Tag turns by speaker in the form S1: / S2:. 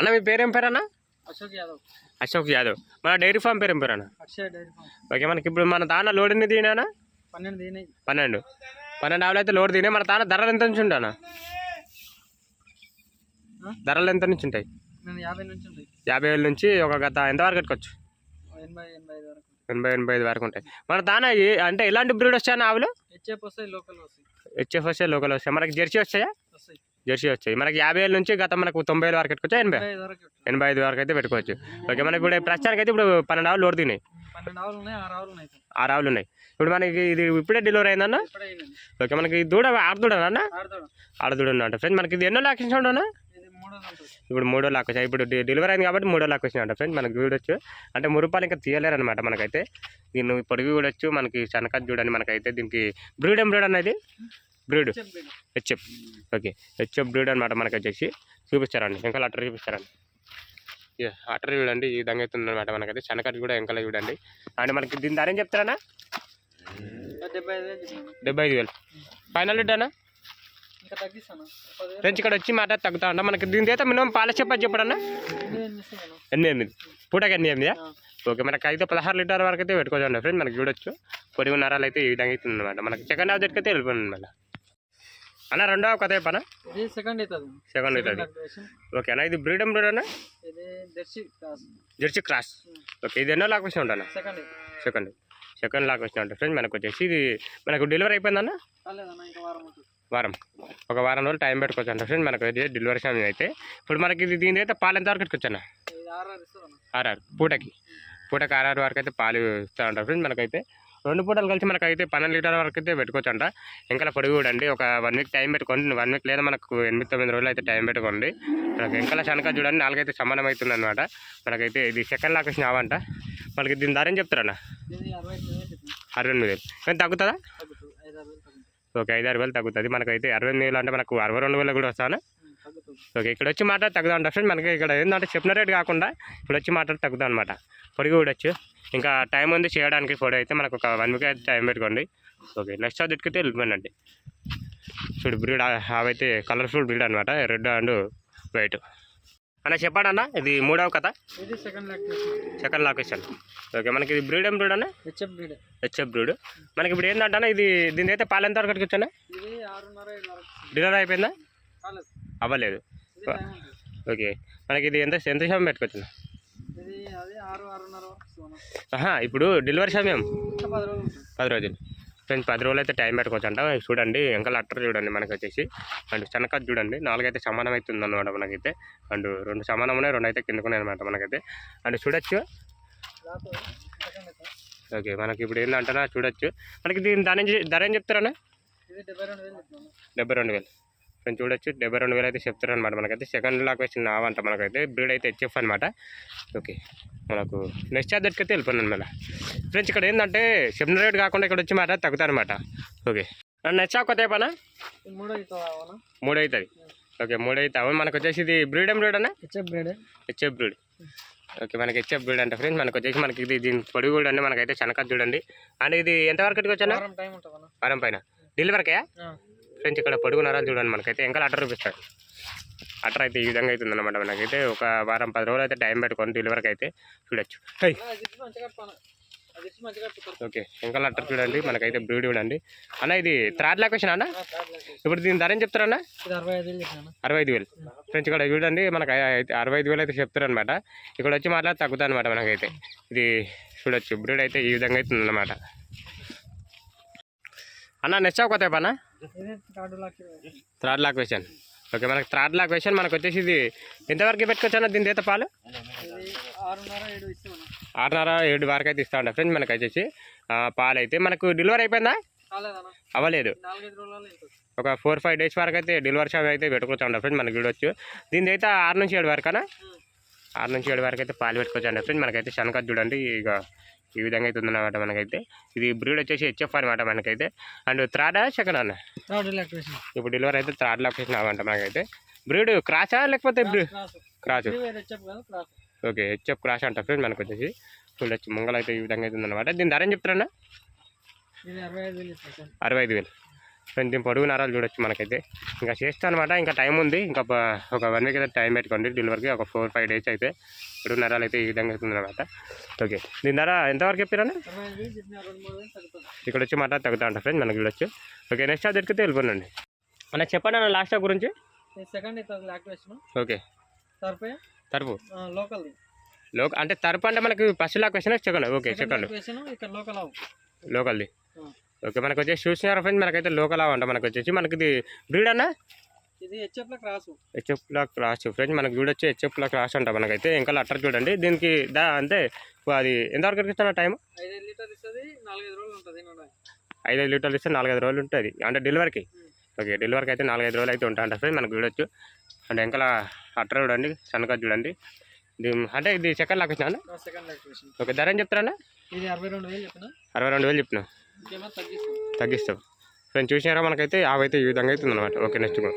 S1: అన్న మీ పేరేం పేరు అన్న
S2: అశోక్ యాదవ్.
S1: అశోక్ యాదవ్. మన డైరీ ఫామ్ పేరేం పేరు అన్న
S2: అక్షయ డైరీ ఫామ్.
S1: ఓకే మనకి ఇప్పుడు మన తాన లోడ్ ఎన్ని తినానా
S2: పన్నెండు దీని
S1: పన్నెండు. పన్నెండు ఆవులు అయితే లోడ్ తినే మన తాన ధరలు ఎంత నుంచి ఉంటానా ధరలు ఎంత నుంచి ఉంటాయి?
S2: యాభై నుంచి ఉంది
S1: యాభై వేల నుంచి ఒక గత ఎంత వరకు కట్టుకోవచ్చు?
S2: ఎనభై ఎనభై ఐదు వరకు.
S1: ఎనభై ఎనభై ఐదు వరకు ఉంటాయి. మన తాన ఏ- అంటే ఎలాంటి బ్రీడ్ వచ్చాయన్న ఆవులు?
S2: హెచ్ఎఫ్ వస్తాయి లోకల్ వస్తాయి.
S1: హెచ్ఎఫ్ వస్తాయి లోకల్ వస్తాయి. మనకి జెర్సీ వచ్చాయా
S2: వస్తాయి.
S1: జెర్సీ వచ్చాయి. మనకి యాభై వేల నుంచి గత మనకు తొంభై వేల వరకు పెట్టుకోవచ్చా ఎనభై.
S2: ఎనభై ఐదు వరకు
S1: అయితే పెట్టుకోవచ్చు. ఓకే మనకి ఇప్పుడు ప్రస్తుతానికి అయితే ఇప్పుడు పన్నెండు ఆవులు లోడ్ తినాయి
S2: పన్నెండు ఆవులు ఉన్నాయి ఆరు ఆవులు ఉన్నాయి.
S1: ఇప్పుడు మనకి ఇది ఇప్పుడే డెలివరీ అయిందన్న? ఓకే మనకి దూడ ఆడదూడ అన్న?
S2: ఆడతాడు
S1: ఆడదూడ అంట. ఫ్రెండ్ మనకి ఇది ఎన్నో లాక్ వచ్చిన అన్న
S2: ఇది మూడోది ఉంటుంది
S1: ఇప్పుడు మూడో లాక్ వచ్చాయి ఇప్పుడు డెలివరీ అయింది కాబట్టి మూడో లాక్ వచ్చినట్ట ఫ్రెండ్ మనకి చూడొచ్చు అంటే మూడు రూపాయలు ఇంకా తీయలేరు అనమాట మనకైతే. దీన్ని పొడిగి చూడొచ్చు మనకి శనక చూడండి మనకైతే దీనికి బ్రీడ్ ఏం బ్రీడ్ అనేది breed.
S2: HF.
S1: HF okay. HF breed అనమాట మనకి వచ్చేసి. చూపిస్తారండి. ఇంకా అటర్ చూపిస్తారండి. అటర్ చూడండి. ఈ విధంగా అవుతుంది అనమాట మనకైతే. శనకట్ కూడా వెంకల చూడండి. అండ్ మనకి దీని ధర ఏం చెప్తారన్నా?
S2: డెబ్బై ఐదు వేలు
S1: ఫైనల్ రేట్ అన్న?
S2: ఇంకా తగ్గిస్తాను. పదివేలు
S1: ఫ్రెండ్స్ ఇక్కడ వచ్చి మాట తగ్గుతా ఉంటా మనకి దీని అయితే మినిమం పాల చెప్పని చెప్పడన్నా
S2: చేస్తున్నాను
S1: ఎనిమిది పూటకి ఎనిమిది ఎనిమిది. ఓకే. మనకి అయితే పదహారు లీటర్ వరకు అయితే పెట్టుకోవచ్చు ఫ్రెండ్ మనకి చూడొచ్చు. పొడిగు నరాలు అయితే ఈ విధంగా అవుతుంది అనమాట మనకి సెకండ్ హాఫ్ అయితే వెళ్ళిపోయింది మళ్ళీ అన్న రెండో కథ చెప్పనా?
S2: ఇది సెకండ్ అవుతుంది.
S1: సెకండ్ అవుతుంది. ఓకే అన్న ఇది బ్రీడమ్ బ్రీడ్ అన్న?
S2: ఇది jersey cross
S1: jersey cross okay ఇది ఎన్నో లాక్ వచ్చిన ఉంటాను
S2: సెకండ్
S1: సెకండ్ సెకండ్ లాక్ వచ్చిన ఉంటుంది ఫ్రెండ్ మనకు వచ్చేసి ఇది మనకు డెలివరీ అయిపోయిందన్న
S2: వారం
S1: ఒక వారం రోజులు టైం పెట్టుకోవచ్చు అంటే ఫ్రెండ్ మనకు డెలివరీ సమయం అయితే. ఇప్పుడు మనకి ఇది దీని అయితే పాలు ఎంత వరకు
S2: ఇది ఆర్ఆర్
S1: పూటకి. పూటకి ఆర్ఆర్ వరకు అయితే పాలు ఇస్తూ ఉంటారు ఫ్రెండ్స్ మనకైతే. రెండు పూటలు కలిసి మనకైతే పన్నెండు లీటర్ వరకు అయితే పెట్టుకోవచ్చు అంట ఇంకా పొడుగు కూడా అండి. ఒక వన్ వీక్ టైం పెట్టుకోండి. వన్ వీక్ లేదా మనకు ఎనిమిది తొమ్మిది రోజులు అయితే టైం పెట్టుకోండి. మనకి ఎంకల శనక చూడండి నాలుగైతే సమానం అవుతుంది అనమాట మనకైతే ఇది సెకండ్ లాక్ వచ్చిన ఆవంట మనకి దీని ధర ఏం చెప్తారన్న?
S2: అరవై ఎనిమిది వేలు.
S1: కానీ తగ్గుతుందా? ఓకే ఐదు ఆరు వేలు తగ్గుతుంది. మనకైతే అరవై ఎనిమిది వేలు అంటే మనకు అరవై రెండు వేలు కూడా వస్తాను? ఓకే ఇక్కడ వచ్చి మాట తగ్గుదా ఫ్రెండ్. మనకి ఇక్కడ ఏంటంటే చెప్పిన రేట్ కాకుండా ఇప్పుడు వచ్చి మాట తగ్గుదా అనమాట పొడిగి చూడొచ్చు ఇంకా టైం ఉంది చేయడానికి పొడి అయితే మనకు ఒక వన్ వీక్ అయితే టైం పెట్టుకోండి. ఓకే నెక్స్ట్ సబ్జెక్ట్కి అయితే వెళ్ళిపోయినండి. చూడు బ్రీడ్ అవైతే కలర్ఫుల్ బ్రీడ్ అనమాట రెడ్ అండ్ వైట్. అన్న చెప్పాడన్న ఇది మూడవ కథ?
S2: ఇది సెకండ్
S1: సెకండ్ లొకేషన్. ఓకే మనకి ఇది బ్రీడ్ ఏం బ్రీడ్ అన్న?
S2: HF breed.
S1: HF breed. మనకి ఇప్పుడు ఏంటంటే అన్న ఇది దీని అయితే పాలు ఎంత వరకు వచ్చానా. డిన్నర్ అయిపోయిందా? అవ్వలేదు. ఓకే. మనకి ఇది ఎంత ఎంత సమయం పెట్టుకోవచ్చు? ఇప్పుడు డెలివరీ సమయం?
S2: ఇంకా పది రోజులు ఉంటుంది.
S1: పది రోజులు. ఫ్రెండ్స్ పది రోజులు అయితే టైం పెట్టుకోవచ్చు అంట చూడండి వెంకల అట్టర్ చూడండి మనకి వచ్చేసి అండ్ శనక చూడండి నాలుగైతే సమానం అవుతుంది అనమాట మనకైతే. అండ్ రెండు సమానం ఉన్నాయి రెండు అయితే కిందకున్నాయి అనమాట మనకైతే అండ్ చూడొచ్చు ఓకే మనకి ఇప్పుడు ఏంటంటే చూడొచ్చు. మనకి దీని ధర ధర ఏం చెప్తారన్నా?
S2: ఇది డెబ్బై రెండు వేలు. చెప్తాను
S1: డెబ్బై రెండు వేలు ఫ్రెండ్స్ చూడొచ్చు. డెబ్బై రెండు వేలు అయితే చెప్తారు అనమాట మనకైతే. సెకండ్ లాక్ వచ్చిన ఆవంట మనకైతే. బ్రీడ్ అయితే హెచ్ఎఫ్ అనమాట ఓకే. మనకు నెక్స్ట్ చార్జర్కి అయితే వెళ్ళిపోయినాను మళ్ళీ. ఫ్రెండ్స్ ఇక్కడ ఏంటంటే చెప్పిన రేట్ కాకుండా ఇక్కడ వచ్చి మాట తగ్గుతారు అనమాట ఓకే నెక్స్ట్ కొత్త అయిపోయినా
S2: ఇది మూడో అవుతుంది అవునా
S1: మూడు అవుతుంది. ఓకే మూడు అవుతావు మనకు వచ్చేసి ఇది బ్రీడ్ ఏం బ్రీడ్ అన్న?
S2: HF breed
S1: HF breed okay మనకి హెచ్ఎఫ్ బ్రీడ్ అంటే ఫ్రెండ్స్ మనకు వచ్చేసి మనకి ఇది దీని పొడి కూడా మనకైతే శనక చూడండి. అండ్ ఇది ఎంతవరకు వచ్చానా?
S2: వారం
S1: పైన. డెలివరీకే ఫ్రెండ్స్ ఇక్కడ పొడుగున్నారా చూడండి మనకైతే. ఇంకా అటర్ చూపిస్తాడు. అటర్ అయితే ఈ విధంగా అవుతుంది అనమాట మనకైతే. ఒక వారం పది రోజులు అయితే టైం పెట్టుకొని డెలివరీకి అయితే చూడొచ్చు ఓకే ఇంకా అటర్ చూడండి. మనకైతే బ్రీడ్ చూడండి. అన్న ఇది థర్డ్ లాక్ వచ్చిన అన్న ఇప్పుడు దీని ధర ఏం చెప్తారన్న
S2: అరవై ఐదు వేలు
S1: ఫ్రెండ్స్ ఇక్కడ చూడండి మనకు అయితే అరవై ఐదు వేలు అయితే చెప్తారు అనమాట ఇక్కడ వచ్చి మాట్లాడి తగ్గుతుంది అనమాట మనకైతే. ఇది చూడొచ్చు. బ్రీడ్ అయితే ఈ విధంగా అవుతుంది అనమాట అన్న నెక్స్ట్ కొత్త అన్న?
S2: ఇది థర్డ్ లాక్
S1: వేసాను ఓకే మనకి థర్డ్ లాక్ వేసాను మనకు వచ్చేసి ఇది ఎంతవరకు పెట్టుకోవచ్చు దీని చేత పాలు?
S2: ఆరున్నర ఏడు
S1: వరకు అయితే ఇస్తా ఉంటా ఫ్రెండ్స్ మనకు వచ్చేసి. పాలు అయితే మనకు డెలివరీ అయిపోయిందా? అవ్వలేదు. ఒక ఫోర్ ఫైవ్ డేస్ వరకు అయితే డెలివరీ షాప్ అయితే పెట్టుకోవచ్చు అండి ఫ్రెండ్ మనకి చూడొచ్చు. దీని అయితే ఆరు నుంచి ఏడు వరకనా? ఆరు నుంచి ఏడు వరకు అయితే పాలు పెట్టుకోవచ్చు అండి ఫ్రెండ్ మనకైతే శనక చూడండి ఇక ఈ విధంగా అయితే ఉందన్నమాట మనకైతే. ఇది బ్రీడ్ వచ్చేసి హెచ్ఎఫ్ అనమాట మనకైతే. అండ్ థర్డా సెకండ్ అన్న ఇప్పుడు డెలివరీ అయితే థర్డ్ లొకేషన్ అవ్వంట మనకైతే. బ్రీడ్ క్రాసా లేకపోతే
S2: క్రాస్
S1: ఓకే హెచ్ఎఫ్ క్రాస్ అంట ఫ్రెండ్ మనకు వచ్చేసి చూడొచ్చు ముంగల్ అయితే ఈ విధంగా అయితే ఉందన్నమాట. దీని ధర ఏం చెప్తారన్నా?
S2: అరవై ఐదు వేలు.
S1: ఫ్రెండ్స్ దీని పొడుగు నరాలు చూడొచ్చు మనకైతే. ఇంకా చేస్తా అనమాట ఇంకా టైం ఉంది. ఇంకా ఒక వన్ వీక్ అయితే టైం పెట్టుకోండి. డెలివరీకి ఒక ఫోర్ ఫైవ్ డేస్ అయితే పొడుగు నరాలు అయితే ఈ విధంగా అవుతుంది అనమాట ఓకే. దీని ధర ఎంతవరకు చెప్పారని ఇక్కడ వచ్చి మాట తగ్గుతా ఉంటా ఫ్రెండ్స్ మనకి చూడొచ్చు. ఓకే నెక్స్ట్ అది ఎక్కితే వెళ్ళిపోనండి. అన్న చెప్పండి అన్న లాస్ట్ గురించి.
S2: Second
S1: okay.
S2: తర్పే లోకల్
S1: లోక అంటే తరపు అంటే మనకి ఫస్ట్ లాక్ వచ్చినా సెకండ్ ఓకే సెకండ్
S2: లోకల్
S1: లోకల్ది. ఓకే మనకు వచ్చేసి చూసినారా ఫ్రెండ్స్ మనకైతే లోకల్ అంట మనకు వచ్చేసి మనకి ఇది బ్రీడ్ అన్న
S2: ఇది హెచ్ఎఫ్ల క్రాసు
S1: హెచ్ఎఫ్లా క్రాస్. ఫ్రెండ్స్ మనకు చూడొచ్చు హెచ్ఎఫ్లా క్రాస్ అంట మనకైతే. ఇంకా అట్టర్ చూడండి. దీనికి దా అంటే అది ఎంతవరకు ఇస్తున్న టైం
S2: ఐదైదు లీటర్ ఇస్తుంది నాలుగైదు రోజులు ఉంటుంది
S1: లీటర్లు ఇస్తే నాలుగైదు రోజులు ఉంటుంది. అంటే డెలివరీకి? ఓకే డెలివరీకి అయితే నాలుగైదు రోజులు అయితే ఉంటాయంట ఫ్రెండ్స్ మనకు చూడొచ్చు. అంటే ఇంకా అట్టర్ చూడండి సన్నగా చూడండి. అంటే ఇది సెకండ్ లాక్ వచ్చినా
S2: సెకండ్ యాక్టివేషన్
S1: ఓకే ధర ఏం చెప్తారన్నా?
S2: ఇది అరవై రెండు వేలు చెప్పిన.
S1: అరవై రెండు వేలు
S2: తగ్గిస్తాం
S1: తగ్గిస్తాం. ఫ్రెండ్స్ చూసినారా మనకైతే? యాభై అయితే ఈ విధంగా అవుతుంది అనమాట ఓకే నెక్స్ట్ కూడా